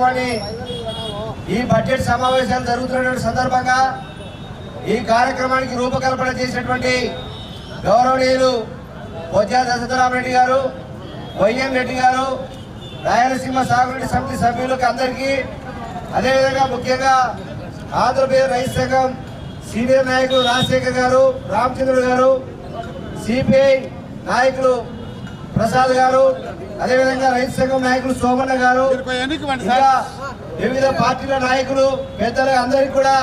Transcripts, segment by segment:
పాల్గొని ఈ బడ్జెట్ సమావేశాలు జరుగుతున్నటువంటి సందర్భంగా ఈ కార్యక్రమానికి రూపకల్పన చేసినటువంటి గౌరవనీయులు బొజ్జా దశరథరామరెడ్డి గారు వైఎం రెడ్డి గారు రాయలసీమ సాగునీటి సమితి సభ్యులకు అందరికీ అదేవిధంగా ముఖ్యంగా ఆంధ్రప్రదేశ్ రైతు సంఘం సీనియర్ నాయకులు రాజశేఖర్ గారు రామచంద్రుడు గారు సిపిఐ నాయకులు ప్రసాద్ గారు అదేవిధంగా రైతు సంఘం నాయకులు సోమన్న గారు ఇంకా వివిధ పార్టీల నాయకులు పెద్దలు అందరికీ కూడా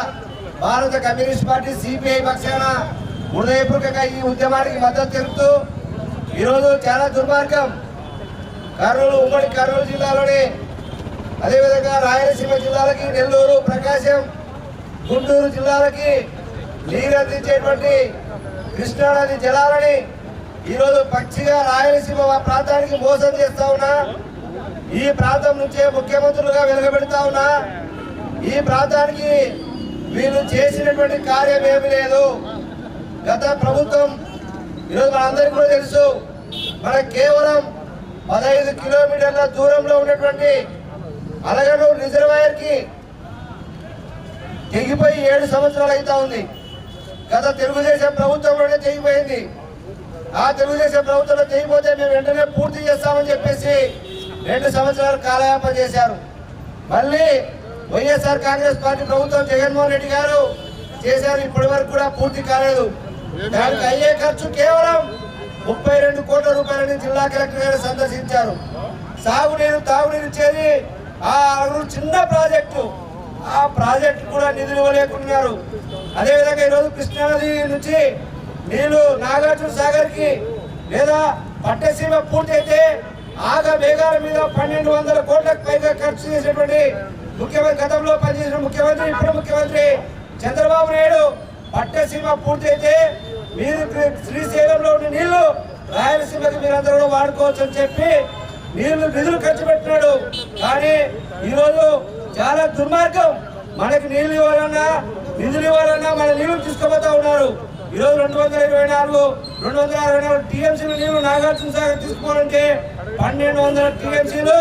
భారత కమ్యూనిస్ట్ పార్టీ సిపిఐ పక్షాన హృదయపూర్వకంగా ఈ ఉద్యమానికి మద్దతు తెలుపుతూ ఈరోజు చాలా దుర్మార్గం. కర్నూలు ఉమ్మడి కర్నూలు జిల్లాలోని అదేవిధంగా రాయలసీమ జిల్లాలకి నెల్లూరు ప్రకాశం గుంటూరు జిల్లాలకి నీరు అందించేటువంటి కృష్ణానది జలాలని ఈరోజు పచ్చిగా రాయలసీమ ప్రాంతానికి మోసం చేస్తా ఉన్నా. ఈ ప్రాంతం నుంచే ముఖ్యమంత్రులుగా వెలుగబెడతా ఉన్నా. ఈ ప్రాంతానికి వీళ్ళు చేసినటువంటి కార్యం ఏమి లేదు. గత ప్రభుత్వం ఈరోజు మనందరికీ కూడా తెలుసు మన కేవలం పదహైదు కిలోమీటర్ల దూరంలో ఉన్నటువంటి అలగనూరు రిజర్వాయర్కి తెగిపోయి ఏడు సంవత్సరాలు అవుతా ఉంది. గత తెలుగుదేశం ప్రభుత్వంలోనే తెగిపోయింది. ఆ తెలుగుదేశం ప్రభుత్వంలో తెగిపోతే మేము వెంటనే పూర్తి చేస్తామని చెప్పేసి రెండు సంవత్సరాలు కాలయాపన చేశారు. మళ్ళీ వైఎస్ఆర్ కాంగ్రెస్ పార్టీ ప్రభుత్వం జగన్మోహన్ రెడ్డి గారు చేశారు. ఇప్పటి వరకు కూడా పూర్తి కాలేదు. దానికి అయ్యే ఖర్చు కేవలం ముప్పై రెండు కోట్ల రూపాయలని జిల్లా కలెక్టర్ గారు సందర్శించారు. సాగునీరు తాగునీరు చేరి ఆ చిన్న ప్రాజెక్టు ఆ ప్రాజెక్టు కూడా నిధులు ఇవ్వలేకున్నారు. అదేవిధంగా ఈరోజు కృష్ణానది నుంచి నీళ్ళు నాగార్జున సాగర్కి లేదా పట్టసీమ పూర్తయితే ఆగ మేఘాల మీద పన్నెండు వందల కోట్లకు పైగా ఖర్చు చేసినటువంటి ముఖ్యమంత్రి గతంలో పనిచేసిన ముఖ్యమంత్రి ఇప్పుడు ముఖ్యమంత్రి చంద్రబాబు నాయుడు పట్టసీమ పూర్తయితే మీరు శ్రీశైలంలో ఉన్న నీళ్ళు రాయలసీమకి మీరందరూ వాడుకోవచ్చు అని చెప్పి నీళ్ళు నిధులు ఖర్చు పెట్టినాడు. కానీ ఈరోజు చాలా దుర్మార్గం. మనకి నీళ్ళు ఇవ్వాలన్నా నిధులు ఇవ్వాలన్నా మన నీళ్ళు తీసుకుపోతా ఉన్నారు. ఈరోజు రెండు వందల ఇరవై నాలుగు రెండు వందల అరవై నాలుగు టీఎంసీలు నీళ్ళు నాగార్జున సాగర్ తీసుకోవాలంటే పన్నెండు వందల టీఎంసీలు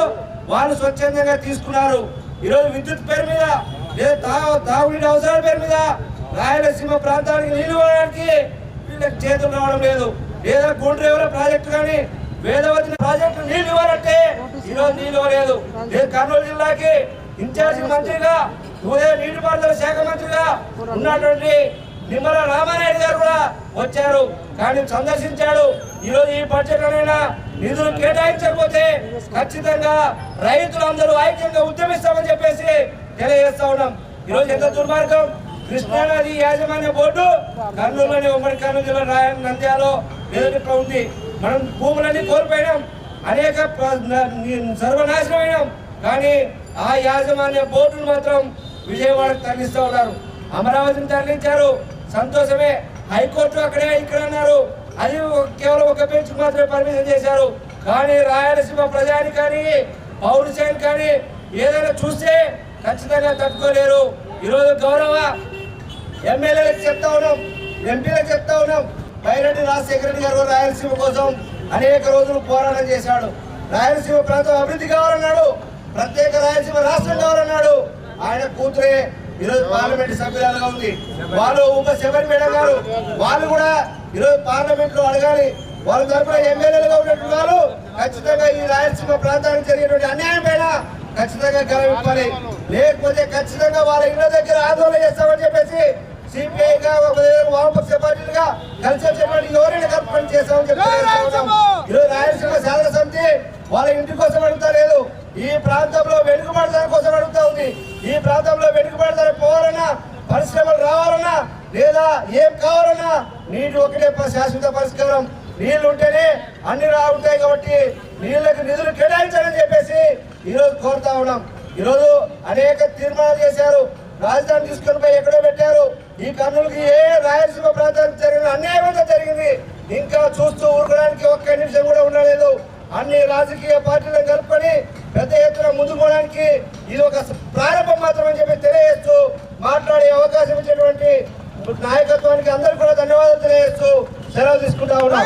వాళ్ళు స్వచ్ఛందంగా తీసుకున్నారు. ఈరోజు విద్యుత్ పేరు మీద లేదా తాగు తాగునీటి అవసరాల పేరు మీద రాయలసీమ ప్రాంతానికి నీళ్ళు వాడడానికి వీళ్ళకి చేతులు రావడం లేదు. లేదా గుండ్రేవల ప్రాజెక్టు కానీ వేదవతి ప్రాజెక్టు నీళ్ళు ఇవ్వాలంటే ఈరోజు నీళ్ళు ఇవ్వలేదు. లేదు కర్నూలు జిల్లాకి ఇన్ఛార్జి మంత్రిగా ఉదయ నీటిపారుదల శాఖ మంత్రిగా ఉన్నటువంటి నిమ్మల రామారాయుడు గారు కూడా వచ్చారు. కానీ సందర్శించాడు. ఈరోజు ఈ బడ్జెట్లోనైనా నిధులు కేటాయించకపోతే ఖచ్చితంగా రైతులందరూ ఐక్యంగా ఉద్యమిస్తామని చెప్పేసి తెలియజేస్తా ఉన్నాం. ఈరోజు ఎంత దుర్మార్గం? కృష్ణానది యాజమాన్య బోర్డు కర్నూలులోని ఉమ్మడి కర్నూలు జిల్లా రాయ నంద్యాలో ఎదుటిలో ఉంది. మనం భూములన్నీ కోల్పోయినాం. అనేక ప్ర- సర్వనాశనమైనాం. కానీ ఆ యాజమాన్య బోర్డును మాత్రం విజయవాడకు తరలిస్తూ ఉన్నారు. అమరావతిని తరలించారు. సంతోషమే. హైకోర్టు అక్కడే ఇక్కడ అన్నారు. అది కేవలం ఒక బెంచ్ మాత్రమే పర్మిషన్ చేశారు. కానీ రాయలసీమ ప్రజాని కానీ పౌరుషాన్ని కానీ ఏదైనా చూస్తే ఖచ్చితంగా తట్టుకోలేరు. ఈరోజు గౌరవ ఎమ్మెల్యేలకు చెప్తా ఉన్నాం ఎంపీలకు చెప్తా ఉన్నాం. పైరెడ్డి రాజశేఖర రెడ్డి గారు రాయలసీమ కోసం అనేక రోజులు పోరాటం చేశాడు. రాయలసీమ ప్రాంతం అభివృద్ధి కావాలన్నాడు. ప్రత్యేక రాయలసీమ రాష్ట్రం కావాలన్నాడు. ఆయన కూతురే ఈరోజు పార్లమెంట్ సభ్యురాలుగా ఉంది. వాళ్ళు ఉప మేడం గారు. వాళ్ళు కూడా ఈరోజు పార్లమెంట్లో అడగాలి. వాళ్ళ తరఫున ఎమ్మెల్యేలుగా ఉన్నటువంటి వాళ్ళు ఖచ్చితంగా ఈ రాయలసీమ ప్రాంతానికి జరిగేటువంటి అన్యాయం పైన ఖచ్చితంగా గెలవిప్పాలి లేకపోతే ఖచ్చితంగా వాళ్ళ ఇళ్ళ దగ్గర ఆందోళన చేస్తామని చెప్పేసి సిపిఐగా వామపక్ష పార్టీలుగా కలిసి వచ్చేటువంటి ఎవరైనా కల్పన చేస్తామని చెప్పి తెలియజేస్తా ఉన్నాం. ఈరోజు రాయలసీమ సాధన సమితి వాళ్ళ ఇంటి కోసం అడుగుతా లేదు. ఈ ప్రాంతంలో వెనుకబడతాని కోసం అడుగుతా ఉంది. ఈ ప్రాంతంలో వెనుకబడతాని పోవాలన్నా పరిశ్రమలు రావాలన్నా లేదా ఏం కావాలన్నా నీటి ఒకటే శాశ్వత పరిష్కారం. నీళ్ళు ఉంటేనే అన్ని రా ఉంటాయి కాబట్టి నీళ్ళకు నిధులు కేటాయించాలని చెప్పేసి ఈరోజు కోరుతా ఉన్నాం. ఈరోజు అనేక తీర్మానాలు చేశారు. రాజధాని తీసుకొని పోయి ఎక్కడో పెట్టారు. ఈ కర్నూలుకి ఏ రాయలసీమ ప్రాంతానికి జరిగిన అన్యాయం జరిగింది. ఇంకా చూస్తూ ఊరుకోవడానికి ఒక్క నిమిషం కూడా ఉండలేదు. అన్ని రాజకీయ పార్టీలను ప్రారంభం మాత్రమని చెప్పి తెలియజేస్తూ మాట్లాడే అవకాశం ఇచ్చేటువంటి నాయకత్వానికి అందరికీ కూడా ధన్యవాదాలు తెలియజేస్తూ సెలవు తీసుకుంటా ఉన్నాం.